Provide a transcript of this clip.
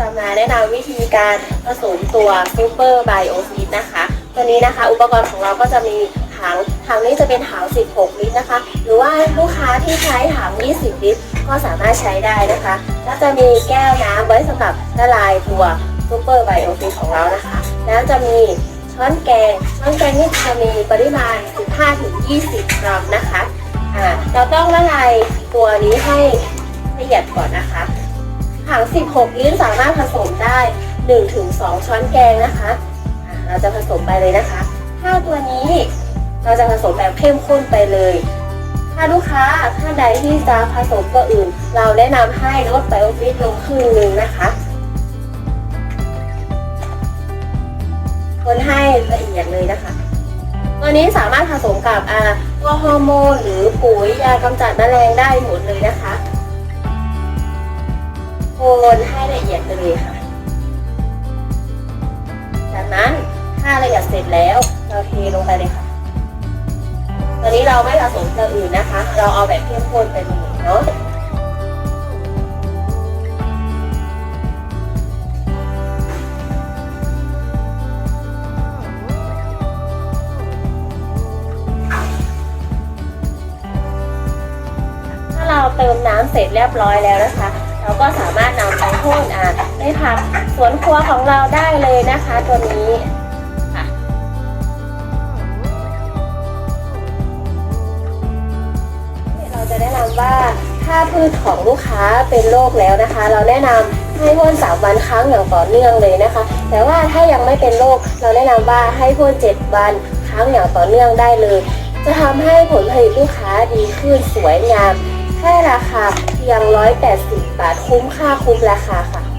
จะมาแนะนำวิธีการผสมตัวซูเปอร์ไบโอซีดนะคะ ตัวนี้นะคะ อุปกรณ์ของเราก็จะมีถังถังนี้จะเป็นถัง 16 ลิตรนะคะ หรือว่าลูกค้าที่ใช้ถัง 20 ลิตร ก็สามารถใช้ได้นะคะ แล้วจะมีแก้วน้ำไว้สำหรับละลายตัวซูเปอร์ไบโอซีดของเรานะคะ แล้วจะมีช้อนแกง ช้อนแกงนี่จะมีปริมาณ 15-20 กรัมนะคะ อ่า เราต้องละลายตัวนี้ให้ละเอียดก่อนนะคะ ถัง 16 ลิตรสามารถผสมได้ 1-2 ช้อนแกงนะคะเราจะผสมไปเลยนะคะถ้าตัวนี้เราจะผสมแบบเข้มข้นไปเลย ถ้าลูกค้าท่านใดที่จะผสมตัวอื่น เราแนะนำให้ลดไบโอฟิตลงครึ่งนึงนะคะ คนให้ละเอียดเลยนะคะตัวนี้สามารถผสมกับอ่าตัวฮอร์โมนหรือปุ๋ยยากำจัดแมลงได้หมดเลยนะคะ นให้ละเอียดไปเลยค่ะ จากนั้นถ้าละเอียดเสร็จแล้วเราเทลงไปเลยค่ะ ตอนนี้เราไม่ผสมตัวอื่นนะคะ เราเอาแบบเข้มข้นไปเลยเนาะถ้าเราเติมน้ำเสร็จเรียบร้อยแล้วนะคะ เราก็สามารถนำไปพ่นอะในผักสวนครัวของเราได้เลยนะคะ ตัวนี้ค่ะเราจะแนะนำว่าถ้าพืชของลูกค้าเป็นโรคแล้วนะคะ เราแนะนำให้พ่น3วันครั้งอย่างต่อเนื่องเลยนะคะ แต่ว่าถ้ายังไม่เป็นโรคเราแนะนำว่าให้พ่น7วันครั้งอย่างต่อเนื่องได้เลย จะทำให้ผลผลิตลูกค้าดีขึ้นสวยงาม แค่ราคาเพียง 180 บาทคุ้มค่าคุ้มราคาค่ะ